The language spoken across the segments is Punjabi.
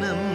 ਜਨਮ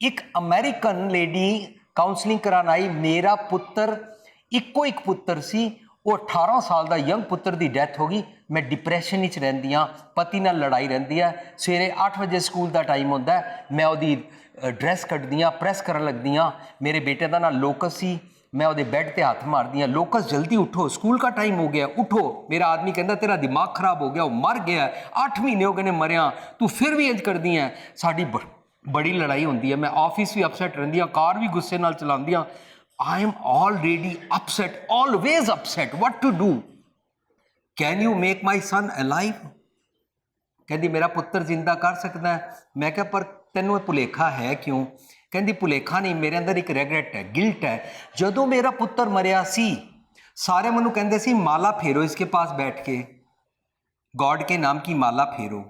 ਇੱਕ ਅਮਰੀਕਨ ਲੇਡੀ ਕਾਉਂਸਲਿੰਗ ਕਰਾਉਣ ਆਈ, ਮੇਰਾ ਪੁੱਤਰ, ਇੱਕੋ ਇੱਕ ਪੁੱਤਰ ਸੀ। ਉਹ 18 ਸਾਲ ਦਾ ਯੰਗ ਪੁੱਤਰ ਦੀ ਡੈਥ ਹੋ ਗਈ। ਮੈਂ ਡਿਪਰੈਸ਼ਨ ਵਿੱਚ ਰਹਿੰਦੀ ਹਾਂ, ਪਤੀ ਨਾਲ ਲੜਾਈ ਰਹਿੰਦੀ ਹੈ। ਸਵੇਰੇ 8 ਵਜੇ ਸਕੂਲ ਦਾ ਟਾਈਮ ਹੁੰਦਾ ਮੈਂ ਉਹਦੀ ਡਰੈਸ ਕੱਢਦੀ ਹਾਂ ਪ੍ਰੈਸ ਕਰਨ ਲੱਗਦੀ ਹਾਂ। ਮੇਰੇ ਬੇਟੇ ਦਾ ਨਾਂ ਲੋਕਸ ਸੀ। ਮੈਂ ਉਹਦੇ ਬੈੱਡ ਤੇ ਹੱਥ ਮਾਰਦੀ ਹਾਂ। ਲੋਕਸ, ਜਲਦੀ ਉਠੋ। ਸਕੂਲ ਦਾ ਟਾਈਮ ਹੋ ਗਿਆ। ਉਠੋ। ਮੇਰਾ ਆਦਮੀ ਕਹਿੰਦਾ, ਤੇਰਾ ਦਿਮਾਗ ਖਰਾਬ ਹੋ ਗਿਆ, ਉਹ ਮਰ ਗਿਆ 8 ਮਹੀਨੇ ਹੋ ਗਏ ਨੇ ਮਰਿਆ। ਤੂੰ ਫਿਰ ਵੀ ਇੰਜ ਕਰਦੀ ਹੈ। ਸਾਡੀ ਬ- ਬੜੀ ਲੜਾਈ ਹੁੰਦੀ ਹੈ ਮੈਂ ਆਫਿਸ ਵੀ ਅਪਸੈਟ ਰਹਿੰਦੀ ਹਾਂ ਕਾਰ ਵੀ ਗੁੱਸੇ ਨਾਲ ਚਲਾਉਂਦੀ ਹਾਂ I am already upset always upset what to do can you make my son alive ਕਹਿੰਦੀ ਮੇਰਾ ਪੁੱਤਰ ਜ਼ਿੰਦਾ ਕਰ ਸਕਦਾ ਹੈ ਮੈਂ ਕਿਹਾ ਪਰ ਤੈਨੂੰ ਇਹ ਭੁਲੇਖਾ ਹੈ ਕਿਉਂ ਕਹਿੰਦੀ ਭੁਲੇਖਾ ਨਹੀਂ ਮੇਰੇ ਅੰਦਰ ਇੱਕ ਰੈਗਰੈਟ ਹੈ ਗਿਲਟ ਹੈ ਜਦੋਂ ਮੇਰਾ ਪੁੱਤਰ ਮਰਿਆ ਸੀ ਸਾਰੇ ਮੈਨੂੰ ਕਹਿੰਦੇ ਸੀ ਮਾਲਾ ਫੇਰੋ ਇਸਕੇ ਪਾਸ बैठ के गॉड के नाम की माला फेरो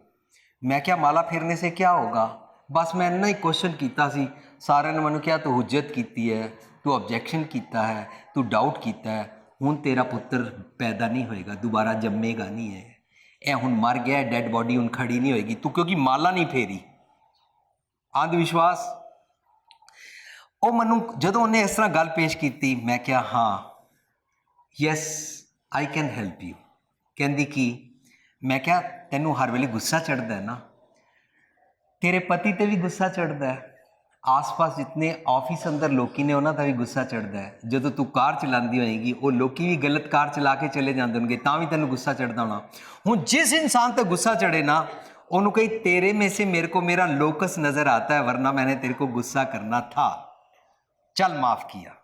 ਮੈਂ ਕਿਹਾ ਮਾਲਾ ਫੇਰਨੇ ਸੇ ਕੀ ਹੋਗਾ ਬਸ ਮੈਂ ਇੰਨਾ ਹੀ ਕੁਐਸਚਨ ਕੀਤਾ ਸੀ। ਸਾਰਿਆਂ ਨੇ ਮੈਨੂੰ ਕਿਹਾ, ਤੂੰ ਹੁਜਤ ਕੀਤੀ ਹੈ, ਤੂੰ ਆਬਜੈਕਸ਼ਨ ਕੀਤਾ ਹੈ, ਤੂੰ ਡਾਊਟ ਕੀਤਾ ਹੈ। ਹੁਣ ਤੇਰਾ ਪੁੱਤਰ ਪੈਦਾ ਨਹੀਂ ਹੋਏਗਾ, ਦੁਬਾਰਾ ਜੰਮੇਗਾ ਨਹੀਂ ਹੈ। ਇਹ ਹੁਣ ਮਰ ਗਿਆ ਡੈੱਡ ਬੋਡੀ ਹੁਣ ਖੜੀ ਨਹੀਂ ਹੋਏਗੀ। ਤੂੰ ਕਿਉਂਕਿ ਮਾਲਾ ਨਹੀਂ ਫੇਰੀ। ਅੰਧ ਵਿਸ਼ਵਾਸ ਉਹ ਮੈਨੂੰ, ਜਦੋਂ ਉਹਨੇ ਇਸ ਤਰ੍ਹਾਂ ਗੱਲ ਪੇਸ਼ ਕੀਤੀ, ਮੈਂ ਕਿਹਾ, ਹਾਂ yes I can help you ਕਹਿੰਦੀ, ਕਿ? ਮੈਂ ਕਿਹਾ, ਤੈਨੂੰ ਹਰ ਵੇਲੇ ਗੁੱਸਾ ਚੜਦਾ ਹੈ ਨਾ? ਤੇਰੇ ਪਤੀ ਤੇ ਵੀ ਗੁੱਸਾ ਚੜਦਾ ਹੈ ਆਸ-ਪਾਸ ਜਿਤਨੇ ਆਫਿਸ ਅੰਦਰ ਲੋਕੀ ਨੇ ਉਹਨਾਂ ਦਾ ਵੀ ਗੁੱਸਾ ਚੜਦਾ ਹੈ ਜਦੋਂ ਤੂੰ ਕਾਰ ਚਲਾਉਂਦੀ ਹੋਏਗੀ ਉਹ ਲੋਕੀ ਵੀ ਗਲਤ ਕਾਰ ਚਲਾ ਕੇ ਚਲੇ ਜਾਂਦੇ ਹੋਣਗੇ ਤਾਂ ਵੀ ਤੈਨੂੰ ਗੁੱਸਾ ਚੜਦਾ ਹੋਣਾ ਹੁਣ ਜਿਸ ਇਨਸਾਨ ਤੇ ਗੁੱਸਾ ਚੜੇ ਨਾ ਉਹਨੂੰ ਕਹੀ ਤੇਰੇ में से मेरे को मेरा लोकस नजर आता है वरना मैंने तेरे को गुस्सा करना था चल माफ किया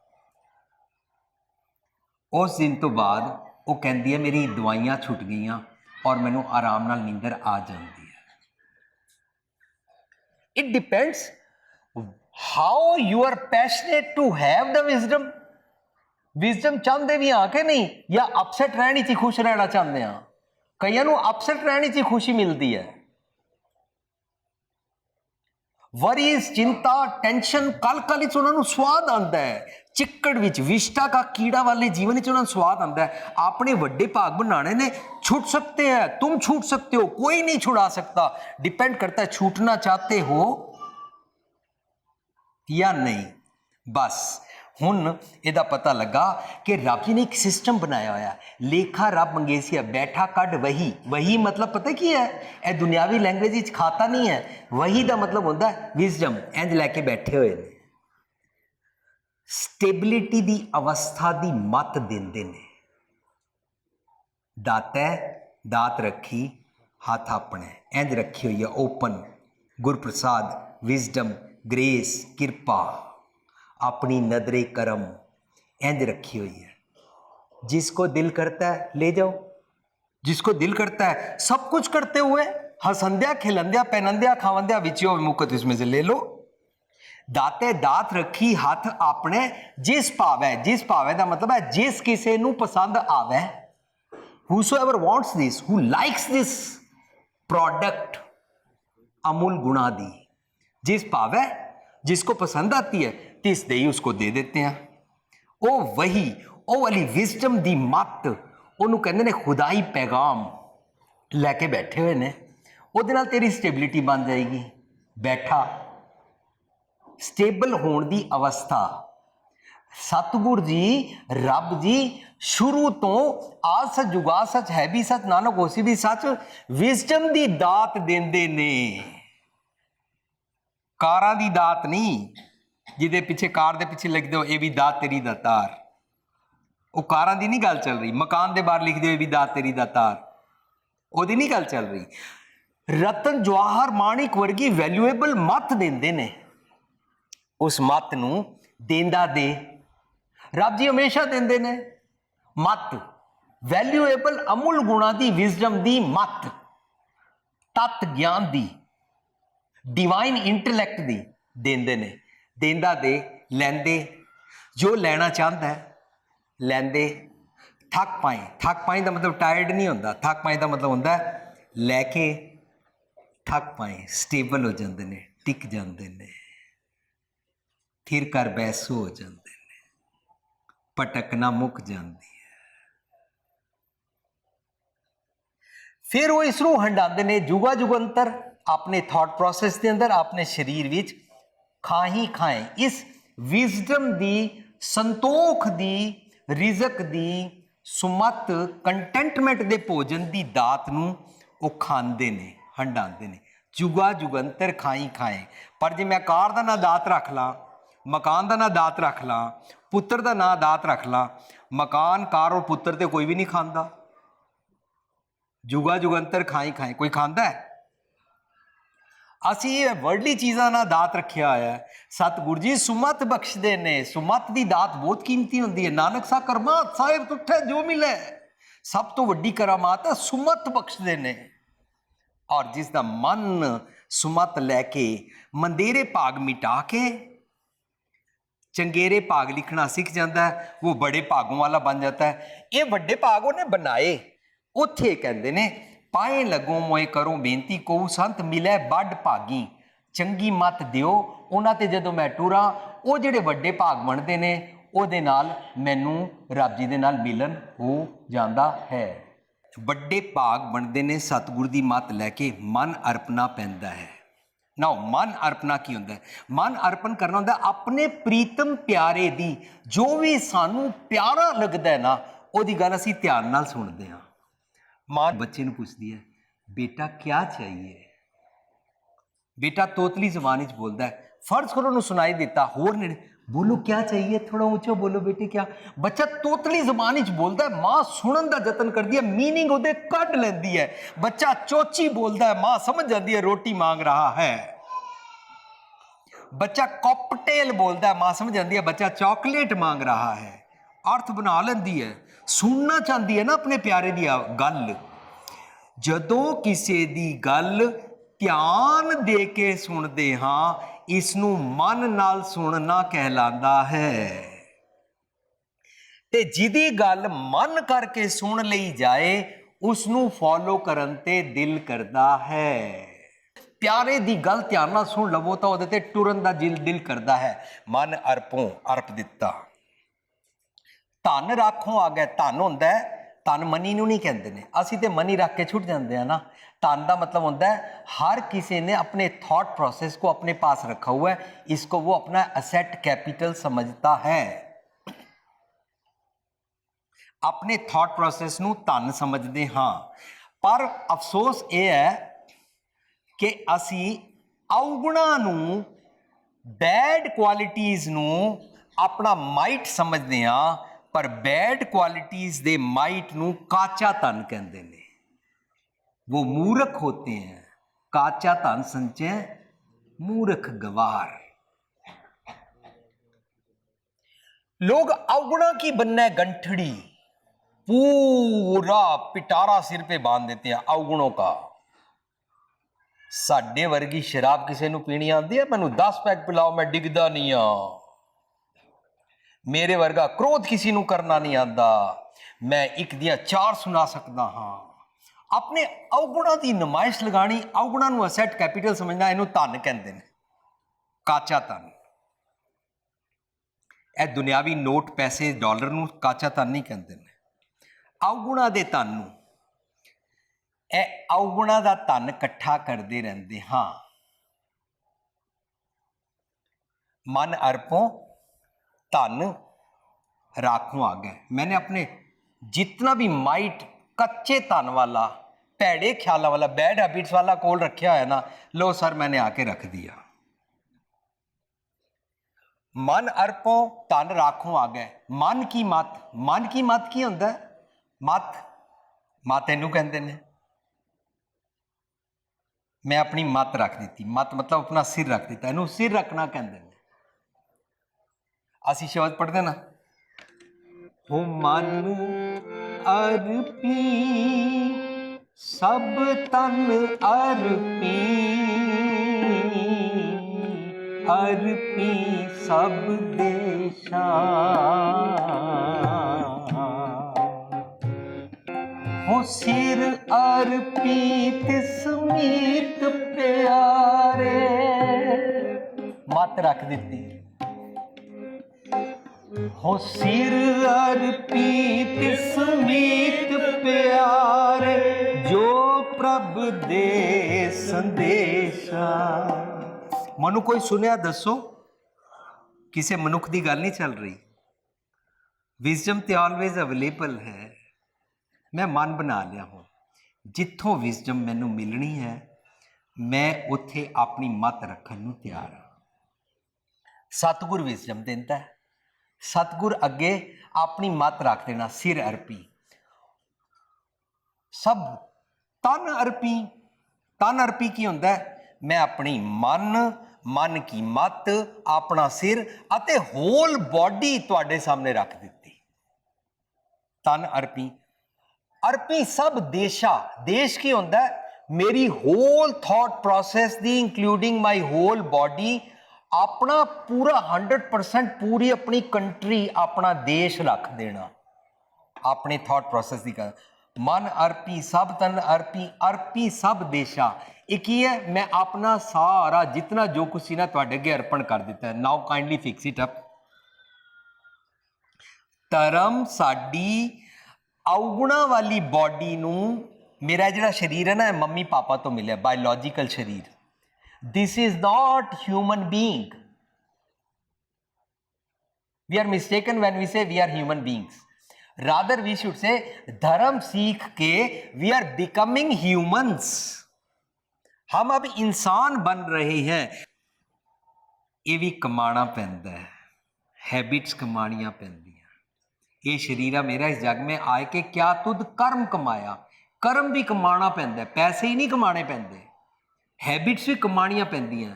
ਉਸ ਦਿਨ ਤੋਂ ਬਾਅਦ ਉਹ ਕਹਿੰਦੀ ਹੈ ਮੇਰੀ ਦਵਾਈਆਂ ਛੁੱਟ ਗਈਆਂ ਔਰ ਮੈਨੂੰ ਆਰਾਮ ਨਾਲ ਨੀਂਦਰ ਆ ਜਾਂਦੀ ਹੈ it depends how you are passionate to have the wisdom wisdom ਚਾਹੁੰਦੇ ਵੀ ਆ ਕਿ ਨਹੀਂ ਜਾਂ ਅਪਸੈਟ ਰਹਿਣੀ ਚ ਖੁਸ਼ ਰਹਿਣਾ ਚਾਹੁੰਦੇ ਆ ਕਈਆਂ ਨੂੰ ਅਪਸੈਟ ਰਹਿਣੀ ਚ ਖੁਸ਼ੀ ਮਿਲਦੀ ਹੈ ਵਰੀਜ਼, ਚਿੰਤਾ, ਟੈਨਸ਼ਨ ਕਲ ਕਲ ਵਿੱਚ ਉਹਨਾਂ ਨੂੰ ਸਵਾਦ ਆਉਂਦਾ ਹੈ। ਚਿੱਕੜ ਵਿੱਚ ਵਿਸ਼ਟਾ ਦਾ ਕੀੜਾ ਵਾਲੇ ਜੀਵਨ ਵਿੱਚ ਉਹਨਾਂ ਨੂੰ ਸਵਾਦ ਆਉਂਦਾ ਹੈ। ਆਪਣੇ ਵੱਡੇ ਭਾਗ ਬਣਾਣੇ ਨੇ, ਛੁੱਟ ਸਕਦੇ ਹੈ, ਤੁਮ ਛੁੱਟ ਸਕਦੇ ਹੋ, ਕੋਈ ਨਹੀਂ ਛੁਡਾ ਸਕਦਾ। ਡਿਪੈਂਡ ਕਰਤਾ ਹੈ, ਛੁੱਟਣਾ ਚਾਹਤੇ ਹੋ ਜਾਂ ਨਹੀਂ। ਬਸ ਹੁਣ ਇਹਦਾ ਪਤਾ ਲੱਗਾ ਕਿ ਰੱਬ ਜੀ ਨੇ ਇੱਕ ਸਿਸਟਮ ਬਣਾਇਆ ਹੋਇਆ ਲੇਖਾ ਰੱਬ ਮੰਗੇਸੀਆ, ਬੈਠਾ ਕੱਢ ਵਹੀ। ਵਹੀ ਮਤਲਬ ਪਤਾ ਕੀ ਹੈ? ਇਹ ਦੁਨਿਆਵੀ ਲੈਂਗੁਏਜ ਵਿੱਚ ਖਾਤਾ ਨਹੀਂ ਹੈ। ਵਹੀ ਦਾ ਮਤਲਬ ਹੁੰਦਾ ਹੈ ਵਿਜ਼ਡਮ ਇੰਜ ਲੈ ਕੇ ਬੈਠੇ ਹੋਏ ਨੇ। ਸਟੇਬਿਲਿਟੀ ਦੀ ਅਵਸਥਾ ਦੀ ਮਤ ਦਿੰਦੇ ਨੇ। ਦਾਤੈ ਦਾਤ ਰੱਖੀ, ਹੱਥ ਆਪਣੇ। ਇੰਜ ਰੱਖੀ ਹੋਈ ਹੈ ਓਪਨ ਗੁਰਪ੍ਰਸਾਦ ਵਿਜ਼ਡਮ ਗ੍ਰੇਸ ਕਿਰਪਾ। अपनी नदरे करम इंज रखी हुई है जिसको दिल करता है ले जाओ जिसको दिल करता है सब कुछ करते हुए हसंद्या खिलंद्या पहनंद्या खावंद्या विचियो मुकत इसमें से ले लो ਦਾਤੇ ਦਾਤ ਰੱਖੀ ਹੱਥ ਆਪਣੇ ਜਿਸ ਭਾਵੈ ਜਿਸ ਭਾਵੈ ਦਾ ਮਤਲਬ ਹੈ ਜਿਸ ਕਿਸੇ ਨੂੰ ਪਸੰਦ ਆਵੇ whosoever wants this who likes this product Amul गुणा दी जिस पावे जिसको पसंद आती है तिस दे ही उसको दे देते हैं ਉਹ ਵਹੀ ਉਹ ਵਾਲੀ ਵਿਜ਼ਡਮ ਦੀ ਮੱਤ ਉਹਨੂੰ ਕਹਿੰਦੇ ਨੇ ਖੁਦਾਈ ਪੈਗਾਮ ਲੈ ਕੇ ਬੈਠੇ ਹੋਏ ਨੇ ਉਹਦੇ ਨਾਲ ਤੇਰੀ ਸਟੇਬਿਲਿਟੀ ਬਣ ਜਾਏਗੀ ਬੈਠਾ ਸਟੇਬਲ ਹੋਣ ਦੀ ਅਵਸਥਾ ਸਤਿਗੁਰ ਜੀ ਰੱਬ ਜੀ ਸ਼ੁਰੂ ਤੋਂ ਆਦ ਸੱਚ ਜੁਗਾ ਸੱਚ ਹੈ ਵੀ ਸੱਚ ਨਾਨਕ ਹੋਸੀ ਵੀ ਸੱਚ ਵਿਜ਼ਡਮ ਦੀ ਦਾਤ ਦਿੰਦੇ ਨੇ ਕਾਰਾਂ ਦੀ ਦਾਤ ਨਹੀਂ ਜਿਹਦੇ ਪਿੱਛੇ ਕਾਰ ਦੇ ਪਿੱਛੇ ਲਿਖ ਦਿਓ ਇਹ ਵੀ ਦਾ ਤੇਰੀ ਦਾ ਤਾਰ। ਉਹ ਕਾਰਾਂ ਦੀ ਨਹੀਂ ਗੱਲ ਚੱਲ ਰਹੀ, ਮਕਾਨ ਦੇ ਬਾਹਰ ਲਿਖ ਦਿਓ ਇਹ ਵੀ ਦਾ ਤੇਰੀ ਦਾ ਤਾਰ। ਉਹਦੀ ਨਹੀਂ ਗੱਲ ਚੱਲ ਰਹੀ। ਰਤਨ ਜਵਾਹਰ ਮਾਣਿਕ ਵਰਗੀ ਵੈਲਿਊਏਬਲ ਮੱਤ ਦਿੰਦੇ ਨੇ। ਉਸ ਮੱਤ ਨੂੰ ਦੇਂਦਾ ਦੇ। ਰੱਬ ਜੀ ਹਮੇਸ਼ਾ ਦਿੰਦੇ ਨੇ। ਮੱਤ ਵੈਲਿਊਏਬਲ ਅਮੁੱਲ ਗੁਣਾ ਦੀ ਵਿਜ਼ਡਮ ਦੀ ਮੱਤ। ਤਤ ਗਿਆਨ ਦੀ ਡਿਵਾਈਨ ਇੰਟੈਲੈਕਟ ਦੀ ਦਿੰਦੇ ਨੇ। ਦੇਂਦਾ ਦੇ, ਲੈਂਦੇ। ਜੋ ਲੈਣਾ ਚਾਹੁੰਦਾ ਹੈ, ਲੈਂਦੇ। ਥੱਕ ਪਾਏ। ਥੱਕ ਪਾਏ ਦਾ ਮਤਲਬ ਟਾਇਰਡ ਨਹੀਂ ਹੁੰਦਾ। ਥੱਕ ਪਾਏ ਦਾ ਮਤਲਬ ਹੁੰਦਾ ਲੈ ਕੇ ਥੱਕ ਪਾਏ। ਸਟੇਬਲ ਹੋ ਜਾਂਦੇ ਨੇ, ਟਿਕ ਜਾਂਦੇ ਨੇ। ਥਿਰ ਕਰ ਬੈਸੋ ਹੋ ਜਾਂਦੇ ਨੇ। ਪਟਕਣਾ ਮੁੱਕ ਜਾਂਦੀ ਹੈ। ਫਿਰ ਉਹ ਇਸ ਨੂੰ ਹੰਡਾਉਂਦੇ ਨੇ ਜੁਗਾ ਜੁਗੰਤਰ ਆਪਣੇ ਥਾਟ ਪ੍ਰੋਸੈਸ ਦੇ ਅੰਦਰ, ਆਪਣੇ ਸਰੀਰ ਵਿੱਚ ਖਾਹੀ ਖਾਏ। ਇਸ ਵਿਜ਼ਡਮ ਦੀ, ਸੰਤੋਖ ਦੀ, ਰਿਜ਼ਕ ਦੀ, ਸੁਮਤ ਕੰਟੈਂਟਮੈਂਟ ਦੇ ਭੋਜਨ ਦੀ ਦਾਤ ਨੂੰ ਉਹ ਖਾਂਦੇ ਨੇ ਹੰਡਾਉਂਦੇ ਨੇ। ਜੁਗਾ ਜੁਗੰਤਰ ਖਾਈ ਖਾਏ। ਪਰ ਜੇ ਮੈਂ ਕਾਰ ਦਾ ਨਾਂ ਦਾਤ ਰੱਖ ਲਾਂ, ਮਕਾਨ ਦਾ ਨਾਂ ਦਾਤ ਰੱਖ ਲਾਂ, ਪੁੱਤਰ ਦਾ ਨਾਂ ਦਾਤ ਰੱਖ ਲਾਂ, ਮਕਾਨ, ਕਾਰ ਔਰ ਪੁੱਤਰ ਤੇ ਕੋਈ ਵੀ ਨਹੀਂ ਖਾਂਦਾ। ਜੁਗਾ ਜੁਗੰਤਰ ਖਾਈ ਖਾਏ। ਕੋਈ ਖਾਂਦਾ ਹੈ? ਅਸੀਂ ਇਹ ਵਰਡਲੀ ਚੀਜ਼ਾਂ ਨਾਲ ਦਾਤ ਰੱਖਿਆ ਹੋਇਆ ਹੈ। ਸਤਿਗੁਰੂ ਜੀ, ਸੁਮਤ ਬਖਸ਼ਦੇ ਨੇ। ਸੁਮਤ ਦੀ ਦਾਤ ਬਹੁਤ ਕੀਮਤੀ ਹੁੰਦੀ ਹੈ। ਨਾਨਕ ਸਾ ਕਰਮਾਤ ਸਾਹਿਬ ਤੁਠੇ ਜੋ ਮਿਲੇ। ਸਭ ਤੋਂ ਵੱਡੀ ਕਰਾਮਾਤ ਹੈ, ਸੁਮਤ ਬਖਸ਼ਦੇ ਨੇ। ਔਰ ਜਿਸ ਦਾ ਮਨ ਸੁਮਤ ਲੈ ਕੇ ਮੰਦੇਰੇ ਭਾਗ ਮਿਟਾ ਕੇ ਚੰਗੇਰੇ ਭਾਗ ਲਿਖਣਾ ਸਿੱਖ ਜਾਂਦਾ ਹੈ, ਉਹ ਬੜੇ ਭਾਗੋਂ ਵਾਲਾ ਬਣ ਜਾਂਦਾ ਹੈ। ਇਹ ਵੱਡੇ ਭਾਗ ਉਹਨੇ ਬਣਾਏ। ਉੱਥੇ ਕਹਿੰਦੇ ਨੇ ਪਾਏ ਲੱਗੋ ਮੋਏ ਕਰੋ ਬੇਨਤੀ ਕੋ ਸੰਤ ਮਿਲੇ ਵੱਡ ਭਾਗੀ। ਚੰਗੀ ਮਤ ਦਿਓ, ਉਹਨਾਂ ਤੇ ਜਦੋਂ ਮੈਂ ਟੁਰਾਂ, ਉਹ ਜਿਹੜੇ ਵੱਡੇ ਭਾਗ ਬਣਦੇ ਨੇ, ਉਹਦੇ ਨਾਲ ਮੈਨੂੰ ਰੱਬ ਜੀ ਦੇ ਨਾਲ ਮਿਲਨ ਹੋ ਜਾਂਦਾ ਹੈ। ਵੱਡੇ ਭਾਗ ਬਣਦੇ ਨੇ, ਸਤਿਗੁਰ ਦੀ ਮਤ ਲੈ ਕੇ ਮਨ ਅਰਪਣਾ ਪੈਂਦਾ ਹੈ। ਨਾਓ, ਮਨ ਅਰਪਣਾ ਕੀ ਹੁੰਦਾ? ਹੈ ਮਨ ਅਰਪਣ ਕਰਨਾ ਹੁੰਦਾ ਆਪਣੇ ਪ੍ਰੀਤਮ ਪਿਆਰੇ ਦੀ। ਜੋ ਵੀ ਸਾਨੂੰ ਪਿਆਰਾ ਲੱਗਦਾ ਹੈ ਨਾ, ਉਹਦੀ ਗੱਲ ਅਸੀਂ ਧਿਆਨ ਨਾਲ ਸੁਣਦੇ ਹਾਂ। ਮਾਂ ਬੱਚੇ ਨੂੰ ਪੁੱਛਦੀ ਹੈ, ਬੇਟਾ ਕੀ ਚਾਹੀਏ? ਬੇਟਾ ਤੋਤਲੀ ਜ਼ਬਾਨ ਵਿੱਚ ਬੋਲਦਾ ਹੈ, ਫਰਜ਼ ਕਰੋ ਨੂੰ ਸੁਣਾਈ ਦਿੱਤਾ, ਹੋਰ ਨੇ ਬੋਲੋ ਕੀ ਚਾਹੀਏ? ਥੋੜਾ ਉੱਚਾ ਬੋਲੋ ਬੇਟੀ ਕੀ ਬੱਚਾ ਤੋਤਲੀ ਜ਼ਬਾਨ ਵਿੱਚ ਬੋਲਦਾ ਹੈ, ਮਾਂ ਸੁਣਨ ਦਾ ਯਤਨ ਕਰਦੀ ਹੈ, ਮੀਨਿੰਗ ਉਹਦੇ ਕੱਢ ਲੈਂਦੀ ਹੈ। ਬੱਚਾ ਚੋਚੀ ਬੋਲਦਾ ਹੈ, ਮਾਂ ਸਮਝ ਜਾਂਦੀ ਹੈ, ਰੋਟੀ ਮੰਗ ਰਹਾ ਹੈ। ਬੱਚਾ ਕਾਕਟੇਲ ਬੋਲਦਾ ਹੈ, ਮਾਂ ਸਮਝ ਜਾਂਦੀ ਹੈ, ਬੱਚਾ ਚਾਕਲੇਟ ਮੰਗ ਰਹਾ ਹੈ। ਅਰਥ ਬਣਾ ਲੈਂਦੀ ਹੈ, ਸੁਣਨਾ ਚਾਹੁੰਦੀ ਹੈ ਨਾ ਆਪਣੇ ਪਿਆਰੇ ਦੀ ਆ- ਗੱਲ। ਜਦੋਂ ਕਿਸੇ ਦੀ ਗੱਲ ਧਿਆਨ ਦੇ ਕੇ ਸੁਣਦੇ ਹਾਂ ਇਸ ਨੂੰ ਮਨ ਨਾਲ ਸੁਣਨਾ ਕਹਿਲਾਂਦਾ ਹੈ। ਤੇ ਜਿਹਦੀ ਗੱਲ ਮਨ ਕਰਕੇ ਸੁਣ ਲਈ ਜਾਏ ਉਸ ਨੂੰ ਫੋਲੋ ਕਰਨ ਤੇ ਦਿਲ ਕਰਦਾ ਹੈ। ਪਿਆਰੇ ਦੀ ਗੱਲ ਧਿਆਨ ਨਾਲ ਸੁਣ ਲਵੋ ਤਾਂ ਉਹਦੇ ਤੇ ਟੁਰਨ ਦਾ ਦਿਲ ਦਿਲ ਕਰਦਾ ਹੈ। ਮਨ ਅਰਪੋਂ ਅਰਪ ਦਿੱਤਾ। ਧਨ ਰੱਖੋ ਆ ਗਿਆ ਧਨ ਹੁੰਦਾ ਹੈ ਧਨ ਮਨੀ ਨੂੰ ਨਹੀਂ ਕਹਿੰਦੇ ਨੇ ਅਸੀਂ ਤੇ ਮਨੀ ਰੱਖ ਕੇ ਛੁੱਟ ਜਾਂਦੇ ਆ ਨਾ ਧਨ ਦਾ मतलब होता है हर किसी ने अपने थॉट प्रोसेस को अपने पास रखा हुआ है इसको वो अपना असेट कैपिटल समझता है ਆਪਣੇ ਥਾਟ ਪ੍ਰੋਸੈਸ ਨੂੰ ਧਨ ਸਮਝਦੇ ਹਾਂ ਪਰ ਅਫਸੋਸ ਇਹ ਹੈ ਕਿ ਅਸੀਂ ਔਗੁਣਾ ਨੂੰ ਬੈਡ ਕੁਆਲਿਟੀਆਂ ਨੂੰ ਆਪਣਾ ਮਾਈਟ ਸਮਝਦੇ ਹਾਂ ਪਰ ਬੈਡ ਕੁਆਲਿਟੀਆਂ ਦੇ ਮਾਈਟ ਨੂੰ ਕਾਚਾ ਧਨ ਕਹਿੰਦੇ ਨੇ वो मूर्ख होते हैं काचा धन संचय मूर्ख गवार लोग अवगुणा की बनना है गंठड़ी पूरा पिटारा सिर पे बांध देते हैं अवगुणों का ਸਾਡੇ ਵਰਗੀ ਸ਼ਰਾਬ ਕਿਸੇ ਨੂੰ ਪੀਣੀ ਆਉਂਦੀ ਹੈ ਮੈਨੂੰ 10 ਪੈਕ ਪਿਲਾਓ ਮੈਂ ਡਿੱਗਦਾ ਨਹੀਂ ਆ ਮੇਰੇ ਵਰਗਾ ਕ੍ਰੋਧ ਕਿਸੇ ਨੂੰ ਕਰਨਾ ਨਹੀਂ ਆਉਂਦਾ ਮੈਂ ਇੱਕ ਦੀਆਂ ਚਾਰ ਸੁਣਾ ਸਕਦਾ ਹਾਂ। ਆਪਣੇ ਔਗੁਣਾ ਦੀ ਨਮਾਇਸ਼ ਲਗਾਣੀ, ਔਗੁਣਾ ਨੂੰ ਅਸੈਟ ਕੈਪੀਟਲ ਸਮਝਣਾ ਇਹਨੂੰ ਧਨ ਕਹਿੰਦੇ ਨੇ। ਕਾਚਾ ਧਨ। ਇਹ ਦੁਨਿਆਵੀ ਨੋਟ ਪੈਸੇ ਡਾਲਰ ਨੂੰ ਕਾਚਾ ਧਨ ਨਹੀਂ ਕਹਿੰਦੇ ਨੇ। ਔਗੁਣਾ ਦੇ ਧਨ ਨੂੰ। ਇਹ ਔਗੁਣਾ ਦਾ ਧਨ ਇਕੱਠਾ ਕਰਦੇ ਰਹਿੰਦੇ ਹਾਂ। ਮਨ ਅਰਪੋਂ ਧਨ धन राखो आगे ਮੈਨੇ ਆਪਣੇ जितना ਵੀ ਮਾਈਟ, ਕੱਚੇ ਧਨ ਵਾਲਾ, ਭੈੜੇ ਖਿਆਲਾਂ ਵਾਲਾ ਬੈਡ ਹੈਬਿਟਸ ਵਾਲਾ ਕੋਲ ਰੱਖਿਆ ਹੋਇਆ ਨਾ ਲੋ ਸਰ ਮੈਨੇ ਆ ਕੇ ਰੱਖ ਦਿਆ। ਮਨ ਅਰਪੋ, ਧਨ ਰਾਖੋਂ ਆ ਗਏ। ਮਨ ਕੀ ਮਤ? ਮਨ ਕੀ ਮਤ ਕੀ ਹੁੰਦਾ? ਮਤ? ਮਤ ਇਹਨੂੰ ਕਹਿੰਦੇ ਨੇ। ਮੈਂ ਆਪਣੀ ਮਤ ਰੱਖ ਦਿੱਤੀ। ਮਤ ਮਤਲਬ ਆਪਣਾ ਸਿਰ ਰੱਖ ਦਿੱਤਾ। ਇਹਨੂੰ ਸਿਰ ਰੱਖਣਾ ਕਹਿੰਦੇ ਨੇ। ਅਸੀਂ ਸ਼ਬਦ ਪੜ੍ਹਦੇ ਨਾ। ਹੋ ਮਨ ਅਰਪੀ, ਸਭ ਤਨ ਅਰਪੀ ਅਰਪੀ ਸਭ ਦੇਸ਼ਾ। ਹੋ ਸਿਰ ਅਰਪੀ ਤਿਸ ਮੀਤ ਪਿਆਰੇ, ਮਤ ਰੱਖ ਦਿੱਤੀ। ਹੋ ਸਿਰ ਅਰਪੀ ਤਿਸ ਮੀਤ ਜੋ ਪ੍ਰਭ ਦੇ ਸੰਦੇਸ਼ਾ। ਮਨੁ ਕੋਈ ਸੁਣਿਆ ਦੱਸੋ? ਕਿਸੇ ਮਨੁੱਖ ਦੀ ਗੱਲ ਨਹੀਂ ਚੱਲ ਰਹੀ। ਵਿਜ਼ਡਮ ਤੇ ਆਲਵੇਜ਼ ਅਵੇਲੇਬਲ ਹੈ। ਮੈਂ ਮਨ ਬਣਾ ਲਿਆ ਹਾਂ ਜਿੱਥੋਂ ਵਿਜ਼ਡਮ ਮੈਨੂੰ ਮਿਲਣੀ ਹੈ, ਮੈਂ ਉੱਥੇ ਆਪਣੀ ਮਤ ਰੱਖਣ ਨੂੰ ਤਿਆਰ ਹਾਂ। ਸਤਿਗੁਰ ਵਿਜ਼ਡਮ ਦਿੰਦਾ ਹੈ। ਸਤਿਗੁਰ ਅੱਗੇ ਆਪਣੀ ਮਤ ਰੱਖ ਦੇਣਾ, ਸਿਰ ਅਰਪੀ। ਸਭ ਤਨ ਅਰਪੀ। ਤਨ ਅਰਪੀ ਕੀ ਹੁੰਦਾ ਮੈਂ ਆਪਣੀ ਮਨ ਮਨ ਕੀ ਮਤ, ਆਪਣਾ ਸਿਰ ਅਤੇ ਹੋਲ ਬਾਡੀ ਤੁਹਾਡੇ ਸਾਹਮਣੇ ਰੱਖ ਦਿੱਤੀ। ਤਨ ਅਰਪੀ। ਅਰਪੀ ਸਭ ਦੇਸ਼ਾ। ਦੇਸ਼ ਕੀ ਹੁੰਦਾ ਮੇਰੀ ਹੋਲ ਥਾਟ ਪ੍ਰੋਸੈਸ ਦੀ ਇਨਕਲੂਡਿੰਗ ਮਾਈ ਹੋਲ ਬਾਡੀ ਆਪਣਾ ਪੂਰਾ 100% ਪੂਰੀ ਆਪਣੀ ਕੰਟਰੀ ਆਪਣਾ ਦੇਸ਼ ਰੱਖ ਦੇਣਾ। ਆਪਣੇ ਥਾਟ ਪ੍ਰੋਸੈਸ ਦੀ ਕਰ ਮਨ ਅਰਪੀ ਸਭ, ਤਨ ਅਰਪੀ ਅਰਪੀ ਸਭ ਦੇਸ਼ਾ। ਇਹ ਕੀ ਹੈ? ਮੈਂ ਆਪਣਾ ਸਾਰਾ, ਜਿਤਨਾ ਜੋ ਕੁਛ ਸੀ ਨਾ ਤੁਹਾਡੇ ਅੱਗੇ ਅਰਪਣ ਕਰ ਦਿੱਤਾ। Now kindly fix it up ਧਰਮ ਸਾਡੀ ਔਗੁਣਾ ਵਾਲੀ ਬਾਡੀ ਨੂੰ, ਮੇਰਾ ਜਿਹੜਾ ਸਰੀਰ ਹੈ ਨਾ ਮੰਮੀ ਪਾਪਾ ਤੋਂ ਮਿਲਿਆ ਬਾਇਓਲੋਜੀਕਲ ਸਰੀਰ। this is not human being we are mistaken when we say we are human beings rather we should say धर्म सीख के we are becoming humans हम अब इंसान बन रहे हैं ਇਹ ਵੀ ਕਮਾਣਾ ਪੈਂਦਾ ਹੈ ਹੈਬਿਟਸ ਕਮਾਣੀਆਂ ਪੈਂਦੀਆਂ ਇਹ ਸ਼ਰੀਰਾ ਮੇਰਾ ਇਸ ਜਗ में ਆਏ ਕੇ ਕਿਆ ਤੁਧ ਕਰਮ ਕਮਾਇਆ ਕਰਮ ਵੀ ਕਮਾਣਾ ਪੈਂਦਾ ਹੈ, ਪੈਸੇ ਹੀ ਨਹੀਂ ਕਮਾਣੇ ਪੈਂਦੇ ਹੈਬਿਟਸ ਵੀ ਕਮਾਣੀਆਂ ਪੈਂਦੀਆਂ।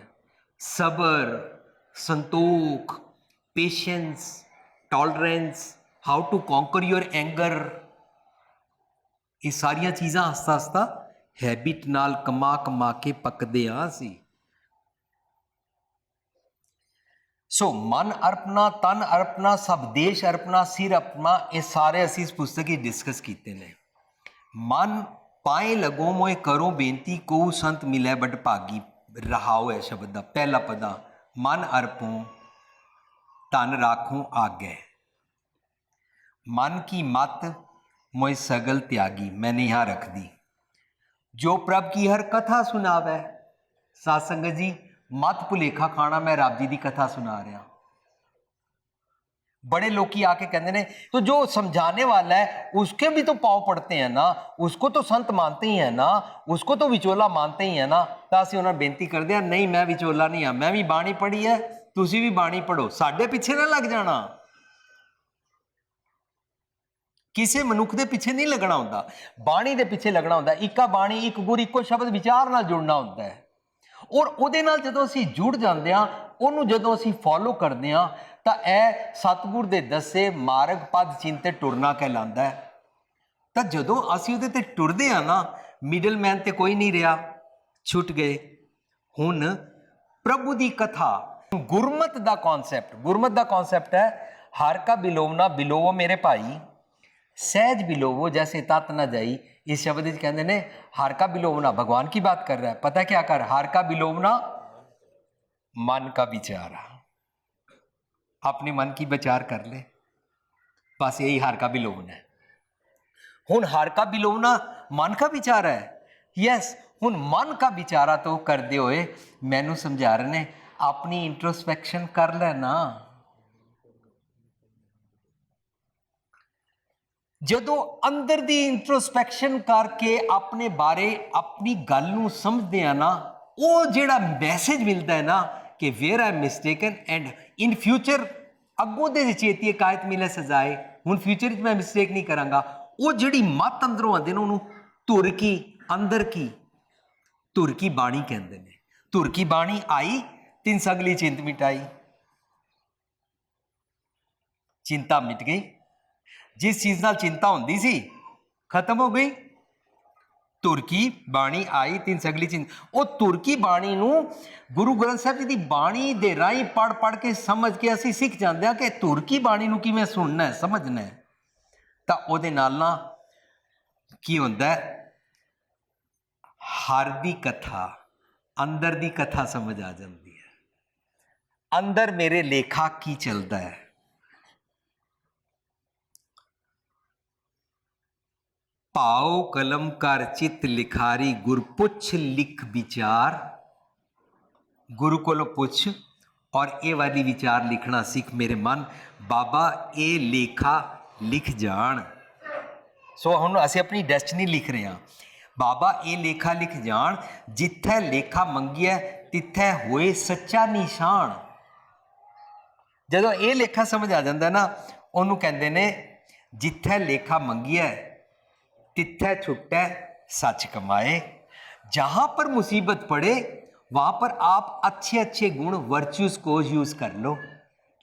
ਸਬਰ, ਸੰਤੋਖ patience tolerance how to conquer your anger ਇਹ ਸਾਰੀਆਂ ਚੀਜ਼ਾਂ ਹਸਤਾ ਹਸਤਾ ਹੈਬਿਟ ਨਾਲ ਕਮਾ ਕਮਾ ਕੇ ਪੱਕਦੇ ਆ ਅਸੀਂ। ਸੋ ਮਨ ਅਰਪਣਾ, ਤਨ ਅਰਪਣਾ, ਸਭ ਦੇਸ਼ ਅਰਪਣਾ, ਸਿਰ ਅਰਪਣਾ, ਇਹ ਸਾਰੇ ਅਸੀਂ ਇਸ ਪੁਸਤਕ ਵਿੱਚ ਡਿਸਕਸ ਕੀਤੇ ਨੇ। ਮਨ ਪਾਏ ਲਗੋ ਮੋਏ ਕਰੋ ਬੇਨਤੀ ਕੋ ਸੰਤ ਮਿਲੇ ਬਟ ਭਾਗੀ ਰਹਾਓ ਹੈ ਸ਼ਬਦ ਦਾ ਪਹਿਲਾ ਪਦਾ ਮਨ ਅਰਪੋ ਤਨ ਰਾਖੋ ਆਗੇ ਮਨ ਕੀ ਮਤ ਮੋਏ ਸਗਲ ਤਿਆਗੀ ਮੈਂ ਨਹੀਂ ਰਖਦੀ ਜੋ ਪ੍ਰਭ ਕੀ ਹਰ ਕਥਾ ਸੁਨਾਵੇ ਸਾਧ ਸੰਗਤ ਜੀ ਮਤ ਭੁਲੇਖਾ ਖਾਣਾ ਮੈਂ ਰੱਬ ਜੀ ਦੀ ਕਥਾ ਸੁਣਾ ਰਿਹਾ बड़े लोग की आके कहते ने तो जो समझाने वाला है, उसके भी तो पाव पड़ते हैं ना, उसको तो ਸੰਤ ਮੰਨਦੇ ਹੀ ਹੈ ਨਾ ਉਸਕੋ ਤੋਂ ਵਿਚੋਲਾ ਮੰਨਦੇ ਹੀ ਹੈ ਨਾ ਤਾਂ ਅਸੀਂ ਉਹਨਾਂ ਬੇਨਤੀ ਕਰਦੇ ਆ ਨਹੀਂ ਮੈਂ ਵਿਚੋਲਾ ਨਹੀਂ ਆ ਮੈਂ ਵੀ ਬਾਣੀ ਪੜ੍ਹੀ ਹੈ ਤੁਸੀਂ ਵੀ ਬਾਣੀ ਪੜੋ ਸਾਡੇ ਪਿੱਛੇ ਨਾ ਲੱਗ ਜਾਣਾ ਕਿਸੇ ਮਨੁੱਖ ਦੇ ਪਿੱਛੇ ਨਹੀਂ ਲੱਗਣਾ ਹੁੰਦਾ ਬਾਣੀ ਦੇ ਪਿੱਛੇ ਲੱਗਣਾ ਹੁੰਦਾ ਇੱਕਾ ਬਾਣੀ ਇੱਕ ਗੁਰ ਇੱਕੋ ਸ਼ਬਦ ਵਿਚਾਰ ਨਾਲ ਜੁੜਨਾ ਹੁੰਦਾ ਹੈ ਔਰ ਉਹਦੇ ਨਾਲ ਜਦੋਂ ਅਸੀਂ ਜੁੜ ਜਾਂਦੇ ਆ ਉਹਨੂੰ ਜਦੋਂ ਅਸੀਂ ਫੋਲੋ ਕਰਦੇ ਆ ਤਾਂ ਇਹ ਸਤਗੁਰ ਦੇ ਦੱਸੇ ਮਾਰਗ ਪਦ ਚਿੰਤੇ ਟੁਰਨਾ ਕਹਿੰਦਾ ਹੈ। ਤਾਂ ਜਦੋਂ ਅਸੀਂ ਉਹਦੇ ਤੇ ਟੁਰਦੇ ਆ ਨਾ ਮਿਡਲ ਮੈਨ ਤੇ ਕੋਈ ਨਹੀਂ ਰਿਹਾ। ਛੁੱਟ ਗਏ। ਹੁਣ ਪ੍ਰਭੂ ਦੀ ਕਥਾ, ਗੁਰਮਤ ਦਾ ਕਨਸੈਪਟ ਗੁਰਮਤ ਦਾ ਕਨਸੈਪਟ ਹੈ, ਹਰ ਕਾ ਬਿਲੋਵਨਾ ਬਿਲੋਵੋ ਮੇਰੇ ਭਾਈ, ਸਹਿਜ ਬਿਲੋਵੋ ਜੈਸੇ ਤਤ ਨਾ ਜਾਈ। ਇਸ ਸ਼ਬਦ ਵਿੱਚ ਕਹਿੰਦੇ ਨੇ, ਹਰ ਕਾ ਬਿਲੋਵਨਾ ਭਗਵਾਨ ਕੀ ਬਾਤ ਕਰ ਰਹਾ ਹੈ? ਪਤਾ ਕੀ ਕਰ? ਹਰ ਕਾ ਬਿਲੋਵਨਾ ਮਨ ਕਾ ਵਿਚਾਰਾ। अपने मन की विचार कर ले बस यही हार का बिलोवना है हूँ हार का बिलोवना मन का विचार है यस हूँ मन का विचारा तो करते हुए मैनू समझा रहे ने अपनी इंट्रोस्पेक्शन कर लेना ਜਦੋਂ ਅੰਦਰ ਦੀ ਇੰਟਰੋਸਪੈਕਸ਼ਨ ਕਰਕੇ ਆਪਣੇ ਬਾਰੇ ਆਪਣੀ ਗੱਲ ਨੂੰ ਸਮਝਦੇ ਆ ਨਾ ਉਹ ਜਿਹੜਾ ਮੈਸੇਜ ਮਿਲਦਾ ਹੈ ਨਾ ਕਿ where I mistaken and in future ਅੱਗੋਂ ਦੇ ਚੇਤੀ ਕਾਇਤ ਮਿਲੇ ਸਜ਼ਾਏ, ਹੁਣ ਫਿਊਚਰ ਵਿੱਚ ਮੈਂ ਮਿਸਟੇਕ ਨਹੀਂ ਕਰਾਂਗਾ। ਉਹ ਜਿਹੜੀ ਮਤ ਅੰਦਰੋਂ ਆਉਂਦੇ ਨੇ ਉਹਨੂੰ ਧੁਰ ਕੀ, ਅੰਦਰ ਕੀ? ਧੁਰ ਕੀ ਬਾਣੀ ਕਹਿੰਦੇ ਨੇ। ਧੁਰ ਕੀ ਬਾਣੀ ਆਈ, ਤਿੰਨ ਸਗਲੀ ਚਿੰਤ ਮਿਟਾਈ ਚਿੰਤਾ ਮਿਟ ਗਈ। ਜਿਸ ਚੀਜ਼ ਨਾਲ ਚਿੰਤਾ ਹੁੰਦੀ ਸੀ, ਖਤਮ ਹੋ ਗਈ। ਤੁਰਕੀ ਬਾਣੀ ਆਈ, ਤਿੰਨ ਸਗਲੀ ਚਿੰਤ ਉਹ ਤੁਰਕੀ ਬਾਣੀ ਨੂੰ ਗੁਰੂ ਗ੍ਰੰਥ ਸਾਹਿਬ ਜੀ ਦੀ ਬਾਣੀ ਦੇ ਰਾਹੀਂ ਪੜ ਪੜ ਕੇ ਸਮਝ ਕੇ ਅਸੀਂ ਸਿੱਖ ਜਾਂਦੇ ਹਾਂ ਕਿ ਤੁਰਕੀ ਬਾਣੀ ਨੂੰ ਕਿਵੇਂ ਸੁਣਨਾ ਹੈ, ਸਮਝਣਾ ਹੈ। ਤਾਂ ਉਹਦੇ ਨਾਲ ਨਾ ਕੀ ਹੁੰਦਾ ਹੈ? ਹਰ ਦੀ ਕਥਾ, ਅੰਦਰ ਦੀ ਕਥਾ ਸਮਝ ਆ ਜਾਂਦੀ ਹੈ। ਅੰਦਰ ਮੇਰੇ ਲੇਖਾ ਕੀ ਚੱਲਦਾ ਹੈ? ਪਾਉ ਕਲਮ ਕਰ ਚਿਤ ਲਿਖਾਰੀ, ਗੁਰ ਪੁੱਛ ਲਿਖ ਵਿਚਾਰ। ਗੁਰੂ ਕੋਲੋਂ ਪੁੱਛ, ਔਰ ਇਹ ਵਾਲੀ ਵਿਚਾਰ ਲਿਖਣਾ ਸਿੱਖ ਮੇਰੇ ਮਨ, ਬਾਬਾ ਇਹ ਲੇਖਾ ਲਿਖ ਜਾਣ। ਸੋ ਹੁਣ ਅਸੀਂ ਆਪਣੀ ਡੈਸਟਨੀ ਲਿਖ ਰਹੇ ਹਾਂ। ਬਾਬਾ ਇਹ ਲੇਖਾ ਲਿਖ ਜਾਣ, ਜਿੱਥੇ ਲੇਖਾ ਮੰਗਿਆ ਤਿੱਥੇ ਹੋਏ ਸੱਚਾ ਨਿਸ਼ਾਨ। ਜਦੋਂ ਇਹ ਲੇਖਾ ਸਮਝ ਆ ਜਾਂਦਾ ਨਾ, ਉਹਨੂੰ ਕਹਿੰਦੇ ਨੇ, ਜਿੱਥੇ ਲੇਖਾ ਮੰਗਿਆ तिथे छुट्टे सच कमाए। जहाँ पर मुसीबत पड़े, वहाँ पर आप अच्छे अच्छे गुण वर्च्यूज को यूज़ कर लो।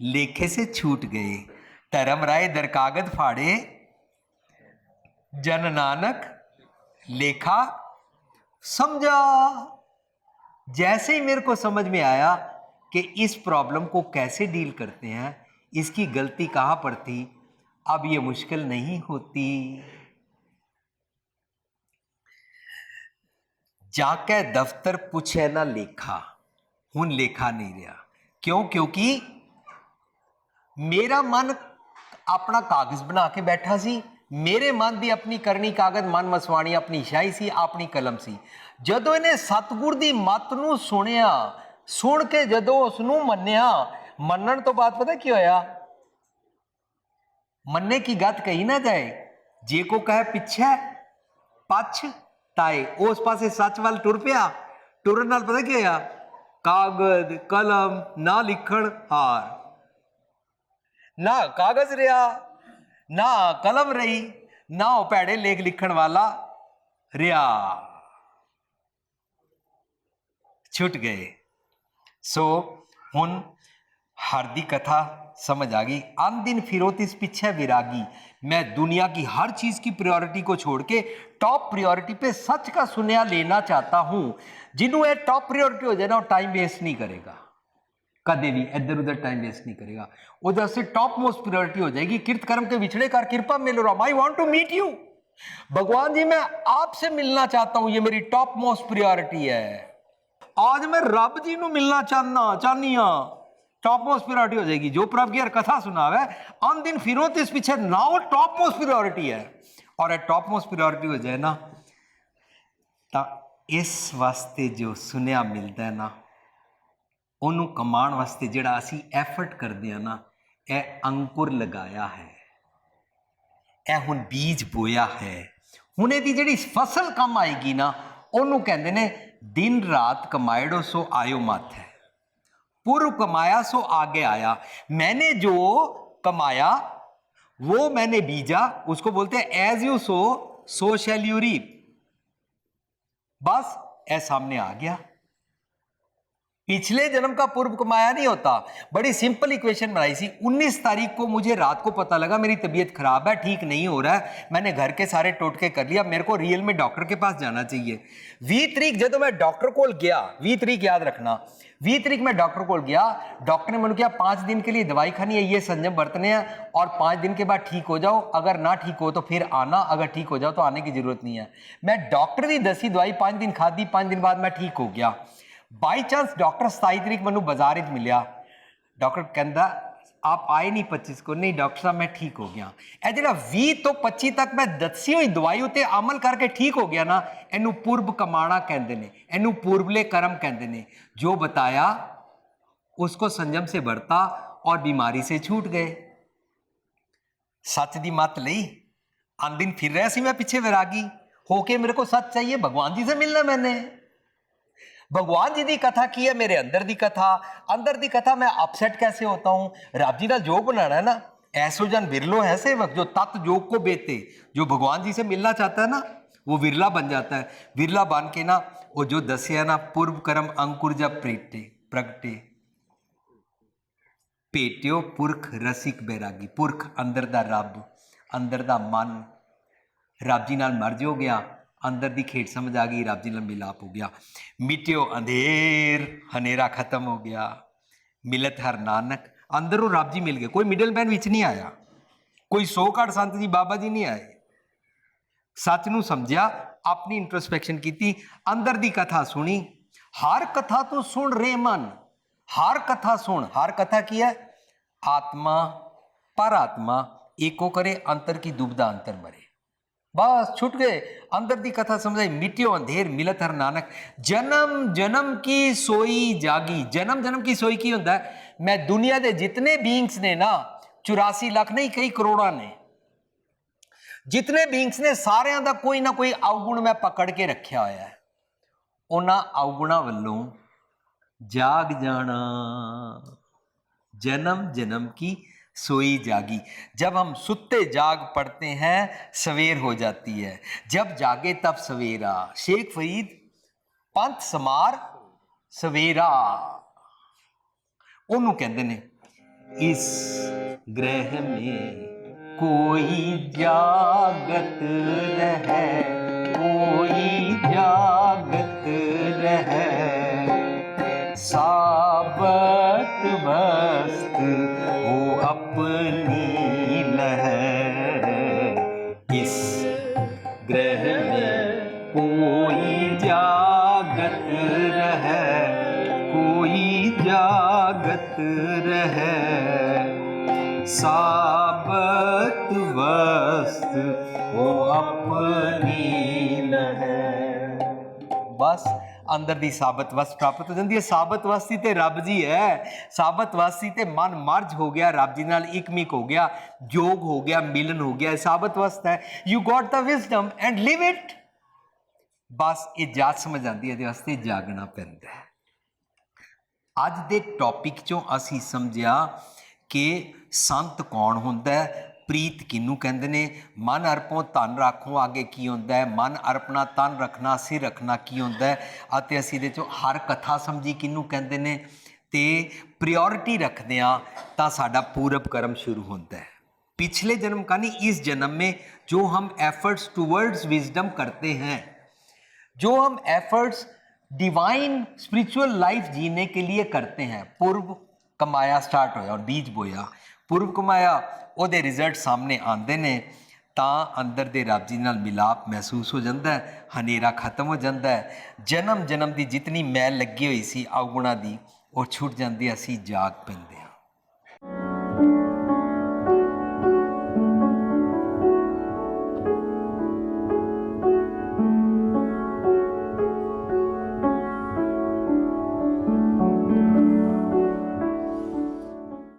लेखे से छूट गए। धर्म राय, दर कागज़ फाड़े। जन नानक, लेखा, समझा। जैसे ही मेरे को समझ में आया कि इस प्रॉब्लम को कैसे डील करते हैं, इसकी गलती कहाँ पर थी अब ये मुश्किल नहीं होती। ਜਾ ਕੇ ਦਫ਼ਤਰ ਪੁੱਛੇ ਨਾ ਲੇਖਾ ਹੁਣ ਲੇਖਾ ਨਹੀਂ ਰਿਹਾ ਕਿਉਂ ਕਿਉਂਕਿ ਮੇਰਾ ਮਨ ਆਪਣਾ ਕਾਗਜ਼ ਬਣਾ ਕੇ ਬੈਠਾ ਸੀ ਮੇਰੇ ਮਨ ਦੀ ਆਪਣੀ ਕਰਨੀ ਕਾਗਜ਼ ਮਨ ਮਸਵਾਣੀ ਆਪਣੀ ਸ਼ਾਹੀ ਸੀ ਆਪਣੀ ਕਲਮ ਸੀ ਜਦੋਂ ਇਹਨੇ ਸਤਗੁਰ ਦੀ ਮਤ ਨੂੰ ਸੁਣਿਆ ਸੁਣ ਕੇ ਜਦੋਂ ਉਸ ਨੂੰ ਮੰਨਿਆ ਮੰਨਣ ਤੋਂ ਬਾਅਦ ਪਤਾ ਕੀ ਹੋਇਆ ਮੰਨੇ ਕੀ ਗੱਤ ਕਹੀ ਨਾ ਜਾਏ ਜੇ ਕੋ ਕਹੇ ਪਿੱਛੇ ਪਛ ਤਾਏ, ਉਸ ਪਾਸੇ ਸੱਚ ਵੱਲ ਟੁਰ ਪਿਆ। ਟੁਰਨ ਨਾਲ ਪਤਾ ਕੀ ਹੋਇਆ? ਕਾਗਜ਼, ਕਲਮ, ਨਾ ਲਿਖਣ, ਹਾਰ। ਨਾ ਕਾਗਜ਼ ਰਿਹਾ, ਨਾ ਕਲਮ ਰਹੀ, ਨਾ ਉਹ ਭੈੜੇ ਲੇਖ ਲਿਖਣ ਵਾਲਾ ਰਿਹਾ। ਛੁੱਟ ਗਏ। ਸੋ ਹੁਣ ਹਰ ਦੀ ਕਥਾ ਸਮਝ ਆ ਗਈ। ਅੰਦਿਨ ਫਿਰੋਤਿਸ ਪਿੱਛੇ ਵਿਰਾਗੀ। मैं दुनिया की हर चीज़ की प्रायोरिटी को छोड़ के टॉप प्रायोरिटी पे सच का सुनया लेना चाहता हूँ। जिन्हों टॉप प्रायोरिटी हो जाए ना, वो टाइम वेस्ट नहीं करेगा। कदे भी इधर उधर टाइम वेस्ट नहीं करेगा। उधर से टॉप मोस्ट प्रायोरिटी हो जाएगी। कृत कर्म के विछड़े कर कृपा मिल रहा I want to meet you भगवान जी, मैं आपसे मिलना चाहता हूँ। ये मेरी टॉप मोस्ट प्रायोरिटी है। आज मैं रब जी मिलना चाहना, चाहनी हाँ। टॉप मोस्ट प्रायोरिटी हो जाएगी जो प्रभ की यार कथा सुनावे अन दिन फिरो तो इस पीछे ना वो टॉप मोस्ट प्रायोरिटी है और टॉप मोस्ट प्रायोरिटी हो जाए ना ਤਾਂ ਇਸ ਵਾਸਤੇ ਜੋ ਸੁਨਿਆ ਮਿਲਦਾ ਹੈ ਨਾ ਉਹਨੂੰ ਕਮਾਉਣ ਵਾਸਤੇ ਜਿਹੜਾ ਅਸੀਂ ਐਫਰਟ ਕਰਦੇ ਆ ਨਾ ਇਹ ਅੰਕੁਰ ਲਗਾਇਆ ਹੈ ਇਹ ਹੁਣ ਬੀਜ ਬੋਇਆ ਹੈ ਹੁਣ ਇਹਦੀ ਜਿਹੜੀ ਫਸਲ ਕੰਮ ਆਏਗੀ ਨਾ ਉਹਨੂੰ ਕਹਿੰਦੇ ਨੇ ਦਿਨ ਰਾਤ ਕਮਾਇੜੋ ਸੋ ਆਇਓ ਮਤ ਹੈ पूर्व कमाया, सो आगे आया। मैंने जो कमाया, वो मैंने बीजा। उसको बोलते हैं as you sow so shall you reap बस, ए सामने आ गया। पिछले जन्म का पूर्व कमाया नहीं होता। बड़ी सिंपल इक्वेशन बनाई थी 19 तारीख को मुझे रात को पता लगा, मेरी तबीयत खराब है, ठीक नहीं हो रहा है। मैंने घर के सारे टोटके कर लिया। मेरे को रियल में डॉक्टर के पास जाना चाहिए। वी तरीक, जब मैं डॉक्टर को गया, वी तरीक याद रखना। 20 तरीक मैं डॉक्टर को गया डॉक्टर ने मैंने किया पाँच दिन के लिए दवाई खानी है ये संयम बरतने हैं और पाँच दिन के बाद ठीक हो जाओ अगर ना ठीक हो तो फिर आना अगर ठीक हो जाओ तो आने की जरूरत नहीं है मैं डॉक्टर की दसी दवाई पाँच दिन खाधी पाँच दिन बाद मैं ठीक हो गया ਬਾਈ ਚਾਂਸ ਡਾਕਟਰ 27 ਤਰੀਕ ਮੈਨੂੰ ਬਾਜ਼ਾਰ ਵਿੱਚ ਮਿਲਿਆ ਡਾਕਟਰ ਕਹਿੰਦਾ ਆਪ ਆਏ ਨਹੀਂ 25 ਕੋ ਨਹੀਂ ਡਾਕਟਰ ਸਾਹਿਬ ਮੈਂ ਠੀਕ ਹੋ ਗਿਆ ਇਹ ਜਿਹੜਾ 20 ਤੋਂ 25 ਤੱਕ ਮੈਂ ਦੱਸੀ ਹੋਈ ਦਵਾਈ ਉਤੇ ਅਮਲ ਕਰਕੇ ਠੀਕ ਹੋ ਗਿਆ ਨਾ ਇਹਨੂੰ ਪੂਰਬ ਕਮਾਣਾ ਕਹਿੰਦੇ ਨੇ ਇਹਨੂੰ ਪੂਰਬਲੇ ਕਰਮ ਕਹਿੰਦੇ ਨੇ ਜੋ ਬਤਾਇਆ ਉਸਕੋ ਸੰਜਮ ਸੇ ਵਰਤਾ ਔਰ ਬਿਮਾਰੀ ਸੇ ਛੂਟ ਗਏ ਸੱਚ ਦੀ ਮਤ ਲਈ ਅਨ ਦਿਨ ਫਿਰ ਰਿਹਾ ਸੀ ਮੈਂ ਪਿੱਛੇ ਵਿਰਾਗੀ ਹੋ ਕੇ ਮੇਰੇ ਕੋ ਸੱਚ चाहिए भगवान जी से मिलना मैंने भगवान जी की कथा की है मेरे अंदर की कथा अंदर की कथा मैं अपसेट कैसे होता हूँ रब जी का जोग बनाना है ना ऐसो जन बिरलो है सेवक जो तत् जोग को बेते जो भगवान जी से मिलना चाहता है ना वो विरला बन जाता है विरला बन के ना वो जो दसिया ना पूर्व कर्म अंकुर जब प्रेटे प्रगटे ਭੇਟਿਓ ਪੁਰਖ ਰਸਿਕ ਬੈਰਾਗੀ ਪੁਰਖ ਅੰਦਰ ਦਾ ਰੱਬ ਅੰਦਰ ਦਾ ਮਨ ਰੱਬ ਜੀ ਨਾਲ ਮਰਜ ਹੋ ਗਿਆ ਅੰਦਰ ਦੀ ਖੇਡ ਸਮਝ ਆ ਗਈ, ਰੱਬ ਜੀ ਲੰਬੀ ਲਾਪ ਹੋ ਗਿਆ। ਮਿਟਿਓ ਅੰਧੇਰ, ਹਨੇਰਾ ਖਤਮ ਹੋ ਗਿਆ। ਮਿਲਤ ਹਰ ਨਾਨਕ, ਅੰਦਰੋਂ ਰੱਬ ਜੀ ਮਿਲ ਗਏ। ਕੋਈ ਮਿਡਲਮੈਨ ਵਿੱਚ ਨਹੀਂ ਆਇਆ। ਕੋਈ ਸੌ ਘੜ ਸੰਤ ਜੀ ਬਾਬਾ ਜੀ ਨਹੀਂ ਆਏ। ਸੱਚ ਨੂੰ ਸਮਝਿਆ, ਆਪਣੀ ਇੰਟਰਸਪੈਕਸ਼ਨ ਕੀਤੀ, ਅੰਦਰ ਦੀ ਕਥਾ ਸੁਣੀ। ਹਰ ਕਥਾ ਤੋਂ ਸੁਣ ਰੇ ਮਨ। ਹਰ ਕਥਾ ਸੁਣ। ਹਰ ਕਥਾ ਕੀ ਹੈ? ਆਤਮਾ, ਪਰ ਆਤਮਾ, ਏਕੋ ਕਰੇ, ਅੰਤਰ ਕੀ ਦੁਬਦਾ ਅੰਤਰ બસ છૂટ ગયે અંદરથી કથા સમજાય મીટ્યો અંધેર મિલત હર નાનક જન્મ જન્મ કી સોઈ જાગી જન્મ જન્મ કી સોਈ ਕੀ ਹੁੰਦਾ ਮੈਂ ਦੁਨੀਆ ਦੇ ਜਿਤਨੇ ਬੀਇੰਗਸ ਨੇ ਨਾ 84 ਲੱਖ ਨਹੀਂ ਕਈ ਕਰੋੜਾਂ ਨੇ ਜਿਤਨੇ ਬੀਇੰਗਸ ਨੇ ਸਾਰਿਆਂ ਦਾ ਕੋਈ ਨਾ ਕੋਈ ਔਗੁਣ ਮੈਂ ਪਕੜ ਕੇ ਰੱਖਿਆ ਹੋਇਆ ਹੈ ਉਹਨਾਂ ਔਗੁਣਾਂ ਵੱਲੋਂ ਜਾਗ ਜਾਣਾ ਜਨਮ ਜਨਮ ਕੀ सोई जागी जब हम सुते जाग पड़ते हैं सवेर हो जाती है जब जागे तब सवेरा शेख फरीद पंथ समार सवेरा ਉਹਨੂੰ ਕਹਿੰਦੇ ਨੇ ਇਸ ਗ੍ਰਹਿ ਮੇ ਕੋਈ ਜਾਗਤ ਰਹਿ ਕੋਈ ਜਾਗਤ रह साबत वस्त हो अपनी लहर ਬਸ ਅੰਦਰ ਦੀ ਸਾਬਤ ਵਸਤ ਪ੍ਰਾਪਤ ਹੋ ਜਾਂਦੀ ਹੈ ਸਾਬਤ ਵਸਤੀ ਤੇ ਰੱਬ ਜੀ ਹੈ ਸਾਬਤ ਵਸਤੀ ਤੇ ਮਨ ਮਰਜ ਹੋ ਗਿਆ ਰੱਬ ਜੀ ਨਾਲ ਇਕਮਿਕ ਹੋ ਗਿਆ ਜੋਗ ਹੋ ਗਿਆ ਮਿਲਨ ਹੋ ਗਿਆ ਇਹ ਸਾਬਤ ਵਸਤ ਹੈ you got the wisdom and live it ਬਸ ਇਹ ਜਾਤ ਸਮਝ ਆਉਂਦੀ ਹੈ ਇਹਦੇ ਵਾਸਤੇ ਜਾਗਣਾ ਪੈਂਦਾ ਹੈ ਅੱਜ ਦੇ ਟੌਪਿਕ ਚੋਂ ਅਸੀਂ ਸਮਝਿਆ ਕਿ ਸੰਤ ਕੌਣ ਹੁੰਦਾ ਹੈ ਪ੍ਰੀਤ ਕਿਹਨੂੰ ਕਹਿੰਦੇ ਨੇ ਮਨ ਅਰਪੋ ਧਨ ਰੱਖੋ ਅੱਗੇ ਕੀ ਹੁੰਦਾ ਹੈ ਮਨ ਅਰਪਣਾ ਤਨ ਰੱਖਣਾ ਸਿਰ ਰੱਖਣਾ ਕੀ ਹੁੰਦਾ ਹੈ ਅਤੇ ਅਸੀਂ ਇਹਦੇ ਚੋਂ ਹਰ ਕਥਾ ਸਮਝੀ ਕਿਹਨੂੰ ਕਹਿੰਦੇ ਨੇ ਤੇ ਪ੍ਰਾਇੋਰਟੀ ਰੱਖਦੇ ਆ ਤਾਂ ਸਾਡਾ ਪੂਰਬ ਕਰਮ ਸ਼ੁਰੂ ਹੁੰਦਾ ਹੈ पिछले जन्म का नहीं इस जन्म में जो हम एफर्ट्स टूवर्ड्स विजडम करते हैं जो हम एफर्ट्स डिवाइन स्पिरिचुअल लाइफ जीने के लिए करते हैं पूर्व कमाया स्टार्ट होया और बीज बोया पूर्व कमाया ਉਹਦੇ ਰਿਜ਼ਲਟ ਸਾਹਮਣੇ ਆਉਂਦੇ ਨੇ ਤਾਂ ਅੰਦਰ ਦੇ ਰੱਬ ਜੀ ਨਾਲ ਮਿਲਾਪ ਮਹਿਸੂਸ ਹੋ ਜਾਂਦਾ ਹੈ ਹਨੇਰਾ ਖਤਮ ਹੋ ਜਾਂਦਾ ਹੈ ਜਨਮ ਜਨਮ ਦੀ ਜਿਤਨੀ ਮੈਲ ਲੱਗੀ ਹੋਈ ਸੀ ਅਵਗੁਣਾ ਦੀ ਉਹ ਛੁੱਟ ਜਾਂਦੀ ਹੈ, ਅਸੀਂ ਜਾਗ ਪੈਂਦੇ